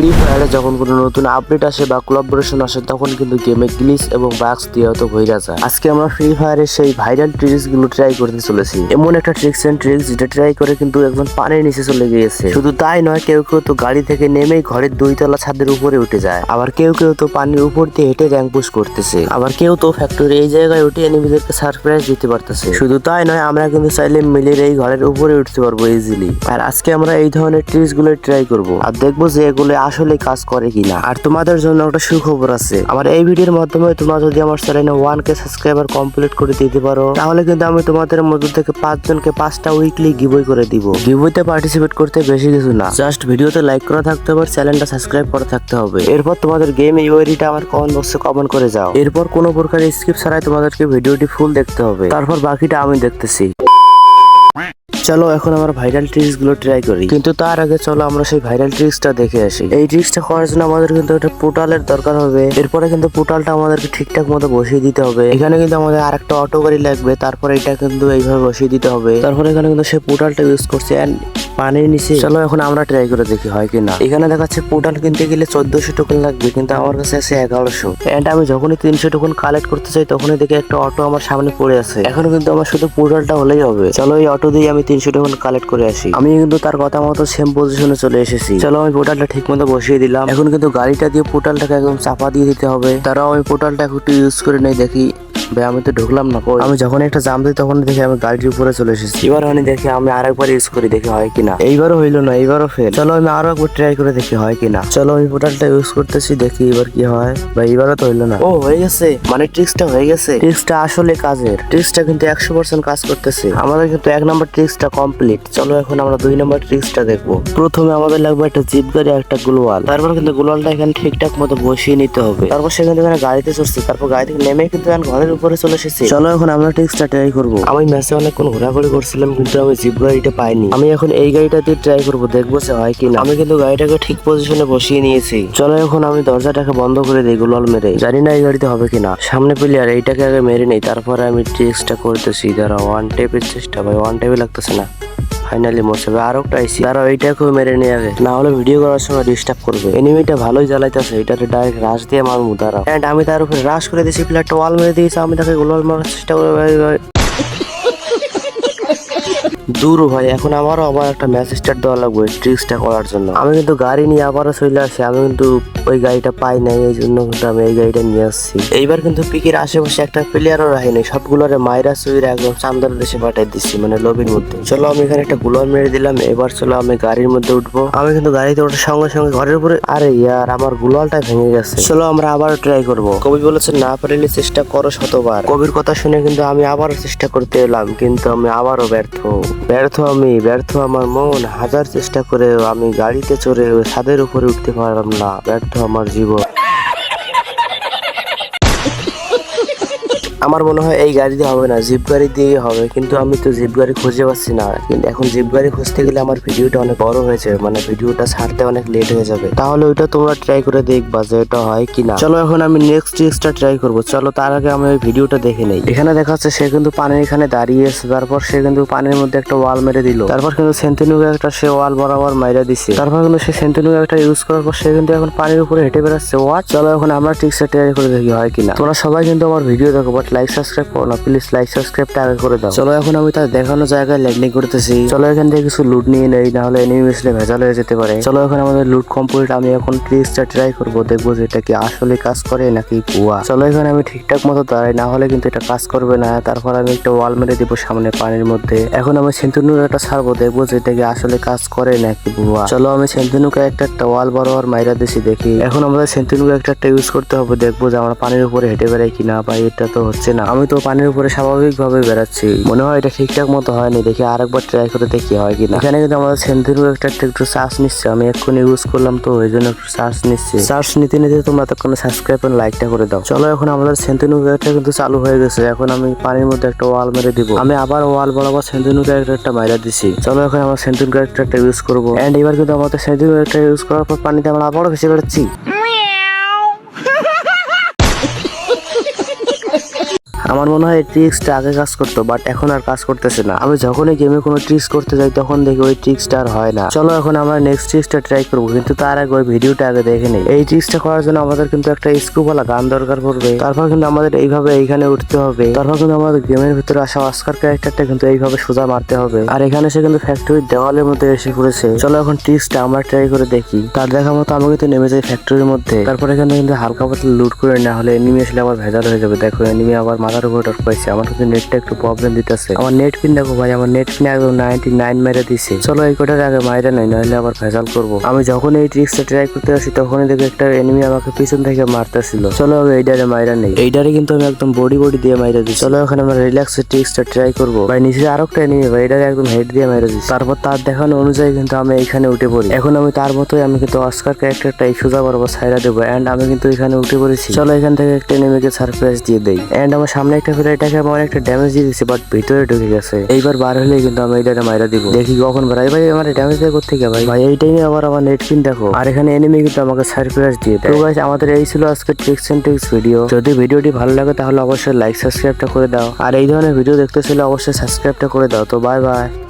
Free ফায়ারে যখন কোনো নতুন আপডেট আসে বা কোলাবোরেশন আসে, তখন কিন্তু গেমে গ্লিচ এবং বাক্স দিয়ে হয়তো ভইরা যায়। আজকে আমরা ফ্রি ফায়ারের সেই ভাইরাল ট্রিক্সগুলো ট্রাই করতে চলেছি। এমন একটা ট্রিক্স এন্ড ট্রিক্স যেটা ট্রাই করে কিন্তু একজন পানির নিচে চলে গিয়েছে। শুধু তাই নয়, কেউ কেউ তো গাড়ি থেকে নেমেই ঘরের দুই তলা ছাদের উপরে উঠে যায়। আবার কেউ কেউ তো পানির উপর দিয়ে হেঁটে র্যাঙ্ক পুশ করতেছে। আবার কেউ তো ফ্যাক্টরি এই জায়গায় উঠে এনিমিদেরকে সারপ্রাইজ দিতে পারতেছে। শুধু তাই নয়, আমরা কিন্তু চাইলে মিলের এই ঘরের উপরে উঠতে পারব ইজিলি আর আজকে আমরা এই ধরনের ট্রিক্সগুলো ট্রাই করব। আর দেখব যে এগুলো আসলে কাজ করে কিনা। আর তোমাদের জন্য একটা সুখবর আছে। আমার এই ভিডিওর মাধ্যমে তোমরা যদি আমার চ্যানেলে ওয়ান কে সাবস্ক্রাইবার কমপ্লিট করে দিতে পারো, তাহলে কিন্তু আমি তোমাদের মধ্যে থেকে পাঁচজনকে পাঁচটা উইকলি গিভওয়ে করে দিব। গিভওয়েতে পার্টিসিপেট করতে বেশি কিছু না। জাস্ট ভিডিওতে লাইক করা থাকতে হবে চ্যানেলটা সাবস্ক্রাইব করা থাকতে হবে। এরপর তোমাদের গেম ইউআইডিটা আমার কমেন্ট বক্সে কমেন্ট করে যাও। এরপর কোনো প্রকার স্কিপ ছাড়াই তোমাদেরকে ভিডিওটি ফুল দেখতে হবে। তারপর বাকিটা আমি দেখতেছি। চলো এখন আমার ভাইরাল ট্রিক্সগুলো ট্রাই করি। কিন্তু তার আগে চলো আমরা সেই ভাইরাল ট্রিক্সটা দেখে আসি। এই ট্রিক্সটা করার জন্য আমাদের কিন্তু একটা পোর্টালের দরকার হবে। এরপরে কিন্তু পোর্টালটা আমাদেরকে ঠিকঠাক মতো বসিয়ে দিতে হবে। এখানে কিন্তু আমাদের আরেকটা অটো গাড়ি লাগবে তারপরে এটা কিন্তু এইভাবে বসিয়ে দিতে হবে। তারপরে এখানে কিন্তু সেই পোর্টালটা ইউজ করছি। এন্ড পানির নিচে। চলো এখন আমরা ট্রাই করে দেখি হয় কিনা এখানে দেখাচ্ছে পোর্টাল কিনতে গেলে চোদ্দশো টোকেন লাগবে, কিন্তু আমার কাছে আছে এগারোশো। এন্ড আমি যখনই তিনশো টোকেন কালেক্ট করতে চাই, তখনই দেখি একটা অটো আমার সামনে পড়ে আছে। এখন কিন্তু আমার শুধু পোর্টালটা হলেই হবে। চলো এই অটো দিয়ে আমি তিনশো টোকেন কালেক্ট করে আসি। আমি কিন্তু তার কথা মতো সেম পজিশনে চলে এসেছি। চলো আমি পোর্টালটা ঠিক মতো বসিয়ে দিলাম। এখন কিন্তু গাড়িটা দিয়ে পোর্টালটাকে একদম চাপা দিয়ে দিতে হবে। তারাও আমি পোর্টালটা একটু ইউজ করে নেই, দেখি। ভাই আমি তো ঢুকলাম না কই? আমি যখন একটা জাম দিই তখন দেখি আমি গাড়ির উপরে চলে এসেছি। এবার আমি দেখি আমি আরেকবার ইউজ করি দেখি হয় কিনা। এইবারও হইল না এইবারও ফেল চলো আমি আরও একবার ট্রাই করে দেখি হয় কিনা। চলো আমি পোর্টালটা ইউজ করতেছি দেখি এবার কি হয়। ভাই এবারও তো হইল না। ও হয়ে গেছে? মানে ট্রিক্সটা হয়ে গেছে? ট্রিক্সটা আসলে কাজের। ট্রিক্সটা কিন্তু একশো পার্সেন্ট কাজ করতেছে। আমাদের কিন্তু এক নম্বর ট্রিক্সটা কমপ্লিট চলো এখন আমরা দুই নম্বর ট্রিক্সটা দেখব। প্রথমে আমাদের লাগবে একটা জিপ গাড়ি আর একটা গ্লোয়াল তারপর কিন্তু গ্লোয়ালটা এখানে ঠিকঠাক মতো বসিয়ে নিতে হবে। তারপর সেখান থেকে গাড়িতে চড়ছে। তারপর গাড়ি থেকে নেমে কিন্তু এখন ঘরের উপরে চলে এসেছে। চলো এখন আমরা ট্রিক্সটা ট্রাই করব। আমি ম্যাচে অনেকক্ষণ ঘোরাঘুরি করছিলাম কিন্তু আমি জিপ গাড়িটা পাইনি। আমি এখন এই গাড়িটা দিয়ে ট্রাই করব দেখব সে হয় কিনা। আমি কিন্তু গাড়িটাকে ঠিক পজিশনে বসিয়ে নিয়েছি। চলো এখন আমি দরজাটাকে বন্ধ করে দিই গোলাল মেরে। জানি না এই গাড়িতে হবে কিনা। সামনে পেলে আর এইটাকে আগে মেরে নেই তারপরে আমি ট্রিক্সটা করতেছি। দাঁড়া ওয়ান টেপের চেষ্টা ভাই ওয়ান টেপে লাগতেছে না। ফাইনালি মরছে আর একটা আইসি তারা খুব মেরে নিয়ে যাবে। না হলে ভিডিও করার সময় ডিস্টার্ব করবে। এনিমিটা ভালোই জ্বালাইতেছে। এটাতে ডাইরেক্ট রাশ দিয়ে মার মুদারা এন্ড আমি তার উপরে রাশ করে দিয়েছি। প্লেয়ারটা ওয়াল মেরে দিয়েছি। আমি তাকে গোলাল মারার চেষ্টা করে দূর ভাই, এখন আমারও আবার একটা ম্যাচ স্টার্ট দেওয়া লাগবে ট্রিক্সটা করার জন্য। আমি কিন্তু গাড়ি নিয়ে আবারও চলে আসি, আমি কিন্তু ওই গাড়িটা পাই নাই, এই জন্য কিন্তু আমি এই গাড়িটা নিয়ে আসছি। এইবার কিন্তু পিকের আশেপাশে একটা প্লেয়ারও রাখিনি সবগুলোরে মাইরা সুইরা একদম চান্দার দেশে পাঠাই দিচ্ছি মানে লবির মধ্যে। চলো আমি এখানে একটা গুলার মেরে দিলাম, এবার চলো আমি গাড়ির মধ্যে উঠবো। আমি কিন্তু গাড়িতে ওঠার সঙ্গে সঙ্গে ঘরের উপরে আরে ইয়ার, আমার গুলালটা ভেঙে গেছে। চলো আমরা আবার ট্রাই করব। কবি বলেছে, না পারলে চেষ্টা করো শতবার। কবির কথা শুনে কিন্তু আমি আবারও চেষ্টা করতে এলাম, কিন্তু আমি আবারও ব্যর্থ। ব্যর্থ আমি, ব্যর্থ আমার মন। হাজার চেষ্টা করে আমি গাড়িতে চড়ে ছাদের উপরে উঠতে পারলাম না। ব্যর্থ আমার জীবন। আমার মনে হয় এই গাড়ি দিয়ে হবে না জিপ গাড়ি দিয়ে হবে। কিন্তু আমি তো জিপ গাড়ি খুঁজে পাচ্ছি না। কিন্তু এখন জিপ গাড়ি খুঁজতে গেলে আমার ভিডিওটা অনেক বড় হয়েছে মানে ভিডিওটা ছাড়তে অনেক লেট হয়ে যাবে। তাহলে ওইটা তোমরা ট্রাই করে দেখবা যে এটা হয় কিনা। চলো এখন আমি নেক্সট ট্রিক্সটা ট্রাই করব। চলো তার আগে আমি ওই ভিডিওটা দেখে নেই। এখানে দেখা যাচ্ছে সে কিন্তু পানির এখানে দাঁড়িয়ে আছে। তারপর সে কিন্তু পানির মধ্যে একটা ওয়াল মেরে দিল। তারপর কিন্তু সেন্টিনুকে একটা সে ওয়াল বরাবর মাইরা দিছে। তারপর কিন্তু সে সেন্টিনুকে একটা ইউজ করার পর সে কিন্তু এখন পানির উপরে হেঁটে বেড়াচ্ছে। ওয়াট চলো এখন আমরা ট্রিক্সটা ট্রাই করে দেখি হয় কিনা। তোমরা সবাই কিন্তু আমার ভিডিও দেখো বাট লাইক সাবস্ক্রাইব করো না প্লিজ লাইক সাবস্ক্রাইবটা আগে করে দাও। চলো এখন আমি তার দেখানো জায়গায় ল্যান্ডিং করতেছি। চলো এখান থেকে কিছু লুট নিয়ে নেই না হলে এনিমি মিসলে ভেজাল হয়ে যেতে পারে। চলো এখন আমাদের লুট কমপ্লিট আমি এখন ট্রিক্সটা ট্রাই করব দেখব যে এটা কি আসলে কাজ করে নাকি ভুয়া। চলো এখানে আমি ঠিকঠাক মতো দাঁড়াই না হলে কিন্তু এটা কাজ করবে না। তারপর আমি একটা ওয়াল মেরে দিব সামনে পানির মধ্যে। এখন আমি সেন্তুনুর একটা ছাড়বো দেখব যে এটা কি আসলে কাজ করে নাকি ভুয়া। চলো আমি সেন্তুনুকে একটা একটা ওয়াল বরাবর মাইরা দিছি দেখি। এখন আমাদের সেন্তুনুকে একটা একটা ইউজ করতে হবে দেখব যে আমরা পানির উপরে হেঁটে বেড়াই কিনা বা এটা তো হচ্ছে না। আমি তো পানির উপরে স্বাভাবিক ভাবে বেড়াচ্ছি। মনে হয় এটা ঠিকঠাক মতো হয়নি। দেখি আরেকবার ট্রাই করে দেখি হয় কিনা। এখানে কিন্তু আমাদের সেন্তুনু একটা একটা চার্জ নিচ্ছে, আমি এক্ষুনি ইউজ করলাম তো, ওই জন্য একটু চার্জ নিচ্ছে। চার্জ নিতে নিতে তোমরা তখন সাবস্ক্রাইব আর লাইকটা করে দাও। চলো এখন আমাদের সেন্তুনু একটা কিন্তু চালু হয়ে গেছে। এখন আমি পানির মধ্যে একটা ওয়াল মেরে দিব। আমি আবার ওয়াল বরাবর সেন্তুনু ক্যারেক্টারটা মাইরা দিছি। চলো এখন আমার সেন্তুন ক্যারেক্টারটা ইউজ করব। এন্ড এবার কিন্তু আমাদের সেন্তুন ক্যারেক্টার ইউজ করার পর পানিতে আমরা আবারও ভেসে বেড়াচ্ছি। আমার মনে হয় ট্রিক্সটা আগে কাজ করতো বাট এখন আর কাজ করতেছে না। আমি যখনই গেমে কোনো ট্রিক্স করতে যাই, তখন দেখি ওই ট্রিক্সটা আর হয় না। চলো এখন আমরা নেক্সট ট্রিক্সটা ট্রাই করব, কিন্তু তার আগে ওই ভিডিওটা আগে দেখে নিই। এই ট্রিক্সটা করার জন্য আমাদের কিন্তু একটা স্কুপওয়ালা গান দরকার পড়বে। তারপর কিন্তু আমাদের এইভাবে এইখানে উঠতে হবে। তারপর কিন্তু আমাদের গেমের ভিতরে আসা অস্কার ক্যারেক্টারটা কিন্তু এইভাবে সোজা মারতে হবে। আর এখানে সে কিন্তু ফ্যাক্টরির দেওয়ালের মধ্যে এসে পড়েছে। চলো এখন ট্রিক্সটা আমরা ট্রাই করে দেখি। তার দেখা মতো আমি কিন্তু নেমে যাই ফ্যাক্টরির মধ্যে। তারপর এখানে কিন্তু হালকা পাতলা লুট করে না হলে এনিমি আসলে আবার ভেজাল হয়ে যাবে। দেখো এনিমি আবার মাথার টট পাইছে। আমার কিন্তু নেটটা একটু প্রবলেম দিতেছে। আমার নেট পিন দেখো ভাই, আমার নেট পিন একদম নাইনটি নাইন মেরে দিছে। চলো এই কোটার আগে মাইরা নাই, নাহলে আবার ভেজাল করব। আমি যখন এই ট্রিক্সটা ট্রাই করতে আসি, তখনই দেখি একটা এনিমি আমাকে পিছন থেকে মারতেছিল। চলো আমি এইটারে মাইরা নেই। এইটারে কিন্তু আমি একদম বডি বডি দিয়ে মাইরা দিই চলো এখন আমরা রিল্যাক্স ট্রিক্সটা ট্রাই করব। ভাই, নিচে আরও একটা এনিমি ভাই এটারে একদম হেড দিয়ে মাইরা দিচ্ছি তারপর তার দেখানো অনুযায়ী কিন্তু আমি এখানে উঠে পড়ি। এখন আমি তার মতোই, আমি কিন্তু অস্কার ক্যারেক্টারটা সোজা বরাবর ছাইরা দেবো। এন্ড আমি কিন্তু এখানে উঠে পড়েছি। চলো এখান থেকে একটা এনিমিকে সারপ্রাইজ দিয়ে দেই। এন্ড আমার সামনে একটা ফেলে এটাকে আমার একটা ড্যামেজ দিয়ে দিচ্ছে বাট ভিতরে ঢুকে গেছে। এইবার বার হলে কিন্তু আমি এটা মাইরা দিব। দেখি কখন ভাই ভাই, আমার ড্যামেজ দেয় করতে ভাই ভাই, এই টাইমে আবার আমার নেট কিন দেখো। আর এখানে এনিমি কিন্তু আমাকে সারপ্রাইজ দিয়ে দেয়। তো গাইস আমাদের এই ছিল আজকে ট্রিক্স এন্ড ট্রিক্স ভিডিও যদি ভিডিওটি ভালো লাগে, তাহলে অবশ্যই লাইক সাবস্ক্রাইবটা করে দাও। আর এই ধরনের ভিডিও দেখতে চাইলে অবশ্যই সাবস্ক্রাইবটা করে দাও। তো বাই বাই